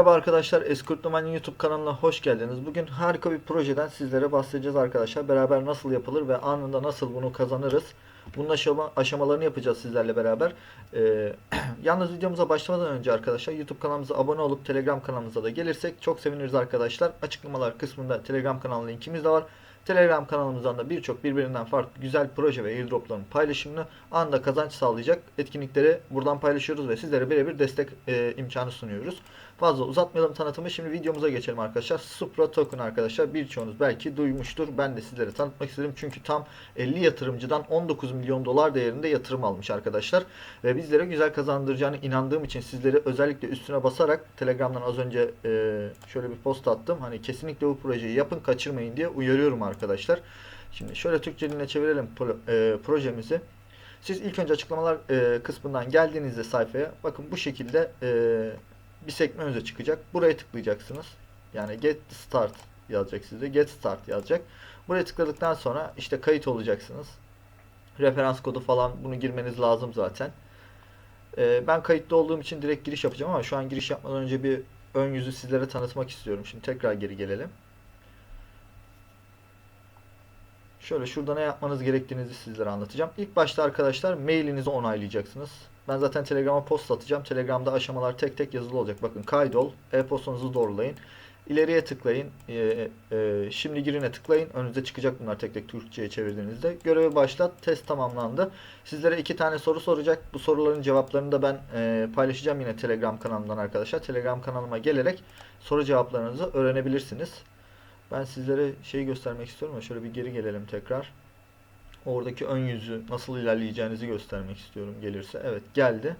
Merhaba arkadaşlar, Eskurtluman YouTube kanalına hoş geldiniz. Bugün harika bir projeden sizlere bahsedeceğiz arkadaşlar. Beraber nasıl yapılır ve anında nasıl bunu kazanırız. Bunun aşama, aşamalarını yapacağız sizlerle beraber. Ee, yalnız videomuza başlamadan önce arkadaşlar YouTube kanalımıza abone olup Telegram kanalımıza da gelirsek çok seviniriz arkadaşlar. Açıklamalar kısmında Telegram kanalı linkimiz de var. Telegram kanalımızdan da birçok birbirinden farklı güzel proje ve airdropların paylaşımını anında kazanç sağlayacak etkinlikleri buradan paylaşıyoruz ve sizlere birebir destek e, imkanı sunuyoruz. Fazla uzatmayalım tanıtımı. Şimdi videomuza geçelim arkadaşlar. Supra Token arkadaşlar birçoğunuz belki duymuştur. Ben de sizlere tanıtmak istedim. Çünkü tam 50 yatırımcıdan 19 milyon dolar değerinde yatırım almış arkadaşlar. Ve bizlere güzel kazandıracağını inandığım için sizleri özellikle üstüne basarak Telegram'dan az önce e, şöyle bir post attım. Hani kesinlikle bu projeyi yapın kaçırmayın diye uyarıyorum arkadaşlar. Şimdi şöyle Türkçe diline çevirelim e, projemizi. Siz ilk önce açıklamalar e, kısmından geldiğinizde sayfaya bakın bu şekilde bir sekme önünüze çıkacak. Buraya tıklayacaksınız. Yani get start yazacak size. Get start yazacak. Buraya tıkladıktan sonra işte kayıt olacaksınız. Referans kodu falan bunu girmeniz lazım zaten. E, ben kayıtlı olduğum için direkt giriş yapacağım ama şu an giriş yapmadan önce bir ön yüzü sizlere tanıtmak istiyorum. Şimdi tekrar geri gelelim. Şöyle şurada ne yapmanız gerektiğinizi sizlere anlatacağım. İlk başta arkadaşlar mailinizi onaylayacaksınız. Ben zaten Telegram'a post atacağım. Telegram'da aşamalar tek tek yazılı olacak. Bakın kaydol, e-postanızı doğrulayın. İleriye tıklayın. E, e, şimdi girine tıklayın. Önünüze çıkacak bunlar tek tek Türkçe'ye çevirdiğinizde. Görevi başlat. Test tamamlandı. Sizlere iki tane soru soracak. Bu soruların cevaplarını da ben e, paylaşacağım yine Telegram kanalımdan arkadaşlar. Telegram kanalıma gelerek soru cevaplarınızı öğrenebilirsiniz. Ben sizlere şeyi göstermek istiyorum ama şöyle bir geri gelelim tekrar. Oradaki ön yüzü nasıl ilerleyeceğinizi göstermek istiyorum gelirse. Evet geldi.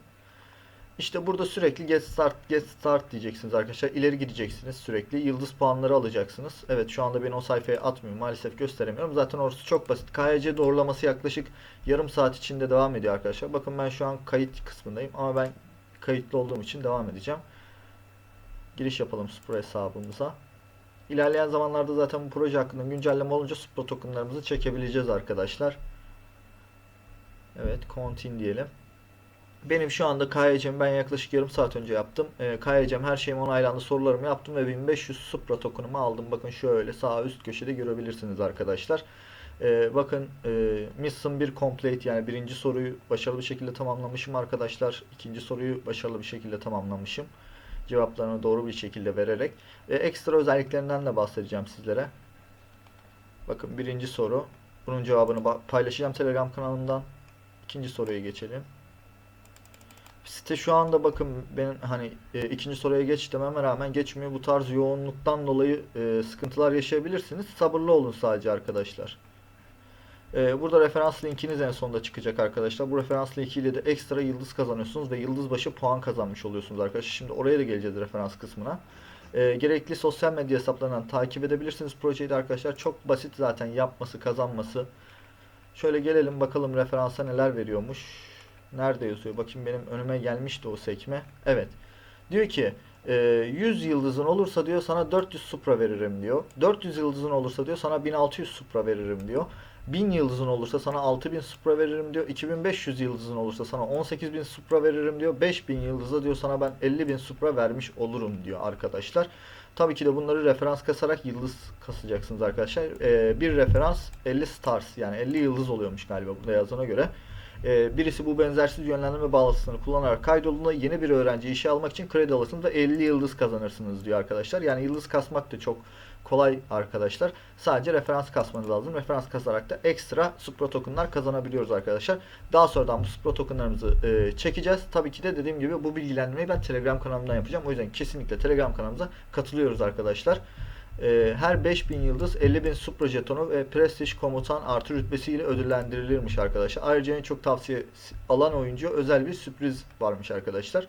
İşte burada sürekli get start get start diyeceksiniz arkadaşlar. İleri gideceksiniz sürekli. Yıldız puanları alacaksınız. Evet şu anda beni o sayfaya atmıyor. Maalesef gösteremiyorum. Zaten orası çok basit. KYC doğrulaması yaklaşık yarım saat içinde devam ediyor arkadaşlar. Bakın ben şu an kayıt kısmındayım ama ben kayıtlı olduğum için devam edeceğim. Giriş yapalım Supra hesabımıza. İlerleyen zamanlarda zaten bu proje hakkında güncelleme olunca Supra tokenlarımızı çekebileceğiz arkadaşlar. Evet, continue diyelim. Benim şu anda KYC'mi ben yaklaşık yarım saat önce yaptım. E, KYC'm her şeyim onaylandı, sorularımı yaptım ve 1500 Supra token'ımı aldım. Bakın şöyle sağ üst köşede görebilirsiniz arkadaşlar. E, bakın e, Mission 1 complete yani birinci soruyu başarılı bir şekilde tamamlamışım arkadaşlar. İkinci soruyu başarılı bir şekilde tamamlamışım cevaplarını doğru bir şekilde vererek ve ekstra özelliklerinden de bahsedeceğim sizlere. Bakın birinci soru. Bunun cevabını paylaşacağım Telegram kanalımdan. İkinci soruya geçelim. Site şu anda bakın benim hani e, ikinci soruya geç dememe rağmen geçmiyor. Bu tarz yoğunluktan dolayı e, sıkıntılar yaşayabilirsiniz. Sabırlı olun sadece arkadaşlar. Ee, burada referans linkiniz en sonunda çıkacak arkadaşlar. Bu referans linkiyle de ekstra yıldız kazanıyorsunuz ve yıldız başı puan kazanmış oluyorsunuz arkadaşlar. Şimdi oraya da geleceğiz referans kısmına. Ee, gerekli sosyal medya hesaplarından takip edebilirsiniz projeyi de arkadaşlar. Çok basit zaten yapması, kazanması. Şöyle gelelim bakalım referansa neler veriyormuş. Nerede yazıyor? Bakayım benim önüme gelmişti o sekme. Evet. Diyor ki 100 yıldızın olursa diyor sana 400 supra veririm diyor. 400 yıldızın olursa diyor sana 1600 supra veririm diyor. 1000 yıldızın olursa sana 6000 supra veririm diyor. 2500 yıldızın olursa sana 18000 supra veririm diyor. 5000 yıldıza diyor sana ben 50000 supra vermiş olurum diyor arkadaşlar. Tabii ki de bunları referans kasarak yıldız kasacaksınız arkadaşlar. Ee, bir referans 50 stars yani 50 yıldız oluyormuş galiba burada yazana göre. Ee, birisi bu benzersiz yönlendirme bağlantısını kullanarak kaydolduğunda yeni bir öğrenci işe almak için kredi alırsınız ve 50 yıldız kazanırsınız diyor arkadaşlar. Yani yıldız kasmak da çok kolay arkadaşlar. Sadece referans kasmanız lazım. Referans kasarak da ekstra Supra tokenlar kazanabiliyoruz arkadaşlar. Daha sonradan bu Supra tokenlarımızı e, çekeceğiz. Tabii ki de dediğim gibi bu bilgilendirmeyi ben Telegram kanalımdan yapacağım. O yüzden kesinlikle Telegram kanalımıza katılıyoruz arkadaşlar. E, her 5000 yıldız 50.000 Supra jetonu ve Prestige komutan artı rütbesiyle ödüllendirilirmiş arkadaşlar. Ayrıca en çok tavsiye alan oyuncu özel bir sürpriz varmış arkadaşlar.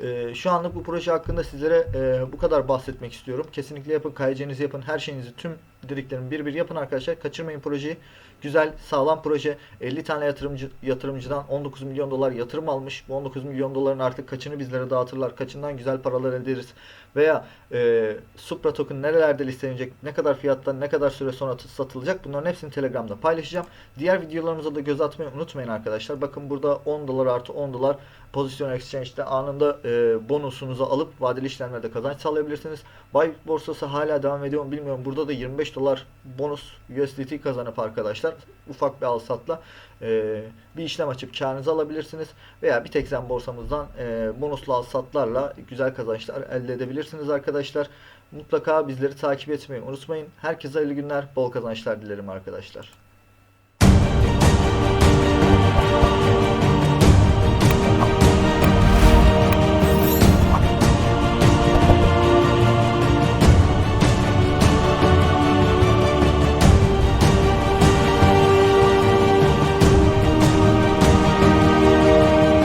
Ee, şu anlık bu proje hakkında sizlere e, bu kadar bahsetmek istiyorum. Kesinlikle yapın, KYC'nizi yapın, her şeyinizi tüm dediklerimi bir bir yapın arkadaşlar. Kaçırmayın projeyi. Güzel, sağlam proje. 50 tane yatırımcı yatırımcıdan 19 milyon dolar yatırım almış. Bu 19 milyon doların artık kaçını bizlere dağıtırlar, kaçından güzel paralar elde ederiz. Veya e, Supra token nerelerde listelenecek, ne kadar fiyattan, ne kadar süre sonra satılacak bunların hepsini Telegram'da paylaşacağım. Diğer videolarımıza da göz atmayı unutmayın arkadaşlar. Bakın burada 10 dolar artı 10 dolar pozisyon exchange'de anında e, bonusunuzu alıp vadeli işlemlerde kazanç sağlayabilirsiniz. Bybit borsası hala devam ediyor mu bilmiyorum. Burada da 25 dolar bonus USDT kazanıp arkadaşlar ufak bir al satla e, bir işlem açıp karınızı alabilirsiniz. Veya bir tek sen borsamızdan e, bonuslu al satlarla güzel kazançlar elde edebilirsiniz arkadaşlar. Mutlaka bizleri takip etmeyi unutmayın. Herkese hayırlı günler, bol kazançlar dilerim arkadaşlar.